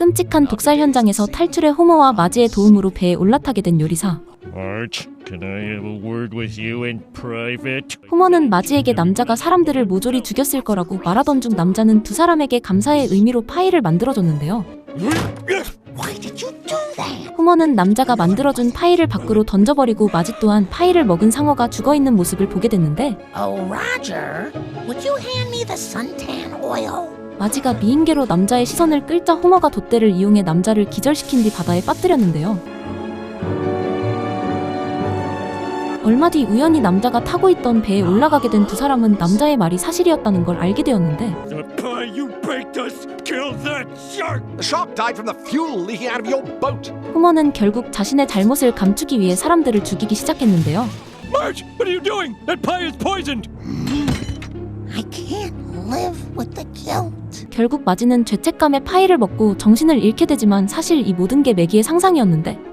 끔찍한 독살 현장에서 탈출해 호머와 마지의 도움으로 배에 올라타게 된 요리사. Arch, can I have a word with you in private? 호머는 마지에게 남자가 사람들을 모조리 죽였을 거라고 말하던 중 남자는 두 사람에게 감사의 의미로 파이를 만들어줬는데요. Why did you do that? 호머는 남자가 만들어준 파이를 밖으로 던져버리고 마지 또한 파이를 먹은 상어가 죽어있는 모습을 보게 됐는데 Oh, Roger, 마지가 미인계로 남자의 시선을 끌자 호머가 돛대를 이용해 남자를 기절시킨 뒤 바다에 빠뜨렸는데요. 얼마 뒤 우연히 남자가 타고 있던 배에 올라가게 된 두 사람은 남자의 말이 사실이었다는 걸 알게 되었는데 The pie you baked us killed that shark! The shark died from the fuel leaking out of your boat. 호머는 결국 자신의 잘못을 감추기 위해 사람들을 죽이기 시작했는데요. Marge, what are you doing? That pie is poisoned! I can't live with the guilt. 결국 마지는 죄책감에 파이를 먹고 정신을 잃게 되지만 사실 이 모든 게 매기의 상상이었는데